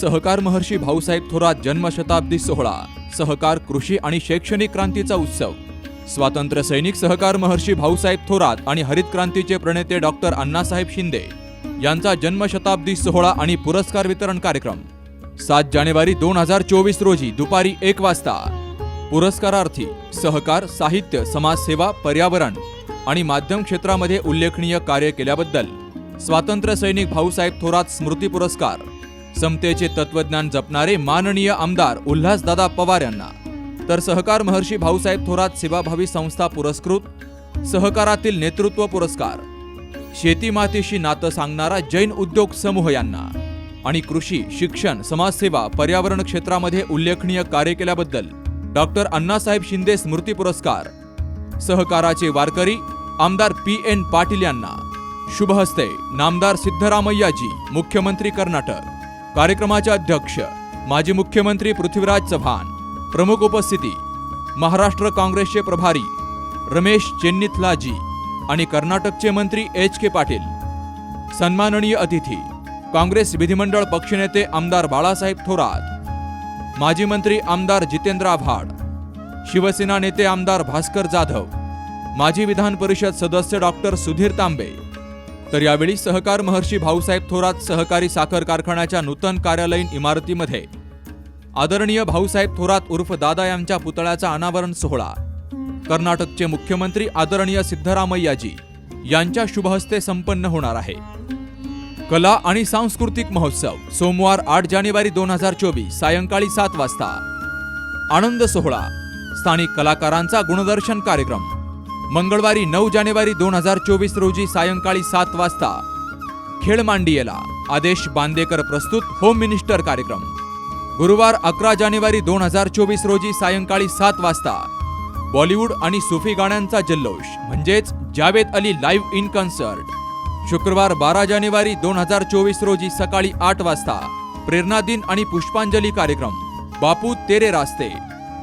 सहकार महर्षी भाऊसाहेब थोरात जन्मशताब्दी सोहळा सहकार कृषी आणि शैक्षणिक क्रांतीचा उत्सव. स्वातंत्र्य सैनिक सहकार महर्षी भाऊसाहेब थोरात आणि हरित क्रांतीचे प्रणेते डॉक्टर अण्णासाहेब शिंदे यांचा जन्मशताब्दी सोहळा आणि पुरस्कार वितरण कार्यक्रम. सात जानेवारी दोन हजार चोवीस रोजी दुपारी एक वाजता. पुरस्कारार्थी सहकार साहित्य समाजसेवा पर्यावरण आणि माध्यम क्षेत्रामध्ये उल्लेखनीय कार्य केल्याबद्दल स्वातंत्र्य सैनिक भाऊसाहेब थोरात स्मृती पुरस्कार समतेचे तत्वज्ञान जपणारे माननीय आमदार उल्हासदादा पवार यांना. तर सहकार महर्षी भाऊसाहेब थोरात सेवाभावी संस्था पुरस्कृत सहकारातील नेतृत्व पुरस्कार. शेतीमातीशी नातं सांगणारा जैन उद्योग समूह यांना. आणि कृषी शिक्षण समाजसेवा पर्यावरण क्षेत्रामध्ये उल्लेखनीय कार्य केल्याबद्दल डॉक्टर अण्णासाहेब शिंदे स्मृती पुरस्कार. सहकाराचे वारकरी आमदार पी. एन. पाटील यांना. शुभहस्ते नामदार सिद्धरामय्याजी मुख्यमंत्री कर्नाटक. कार्यक्रमाचे अध्यक्ष माजी मुख्यमंत्री पृथ्वीराज चव्हाण प्रमुख उपस्थिती महाराष्ट्र काँग्रेसचे प्रभारी रमेश चेन्निथलाजी आणि कर्नाटकचे मंत्री एच के पाटील. सन्माननीय अतिथी काँग्रेस विधिमंडळ पक्षनेते आमदार बाळासाहेब थोरात माजी मंत्री आमदार जितेंद्र आव्हाड शिवसेना नेते आमदार भास्कर जाधव माजी विधान परिषद सदस्य डॉक्टर सुधीर तांबे तर यावेळी सहकार महर्षी भाऊसाहेब थोरात सहकारी साखर कारखान्याच्या नूतन कार्यालयीन इमारतीमध्ये आदरणीय भाऊसाहेब थोरात उर्फ दादा यांच्या पुतळ्याचा अनावरण सोहळा. कर्नाटकचे मुख्यमंत्री आदरणीय सिद्धरामय्याजी यांच्या शुभहस्ते संपन्न होणार आहे. कला आणि सांस्कृतिक महोत्सव सोमवार आठ जानेवारी दोन हजार चोवीस सायंकाळी सात वाजता. आनंद सोहळा. स्थानिक कलाकारांचा गुणदर्शन कार्यक्रम. मंगळवारी नऊ जानेवारी दोन हजार चोवीस रोजी सायंकाळी सात वाजता खेळ मांडियेला आदेश बांदेकर प्रस्तुत होम मिनिस्टर कार्यक्रम. गुरुवार अकरा जानेवारी दोन हजार चोवीस रोजी सायंकाळी सात वाजता बॉलिवूड आणि सुफी गाण्यांचा जल्लोष म्हणजेच Javed Ali live in concert. शुक्रवार बारा जानेवारी दोन हजार चोवीस रोजी सकाळी आठ वाजता प्रेरणा दिन आणि पुष्पांजली कार्यक्रम. बापू तेरे रास्ते.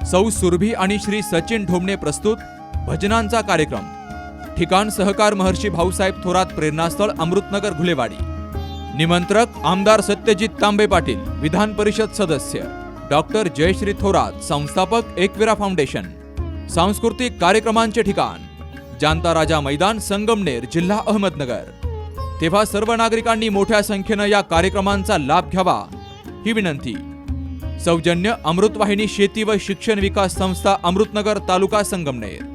सौ सुरभी आणि श्री सचिन ढोमणे प्रस्तुत भजनांचा कार्यक्रम. ठिकाण सहकार महर्षी भाऊसाहेब थोरात प्रेरणास्थळ अमृतनगर घुलेवाडी. निमंत्रक आमदार सत्यजित तांबे पाटील विधान परिषद सदस्य. डॉक्टर जयश्री थोरात संस्थापक एकविरा फाउंडेशन. सांस्कृतिक कार्यक्रमांचे ठिकाण. जांता राजा मैदान संगमनेर जिल्हा अहमदनगर. तेव्हा सर्व नागरिकांनी मोठ्या संख्येनं या कार्यक्रमांचा लाभ घ्यावा ही विनंती. सौजन्य अमृतवाहिनी शेती व शिक्षण विकास संस्था अमृतनगर तालुका संगमनेर.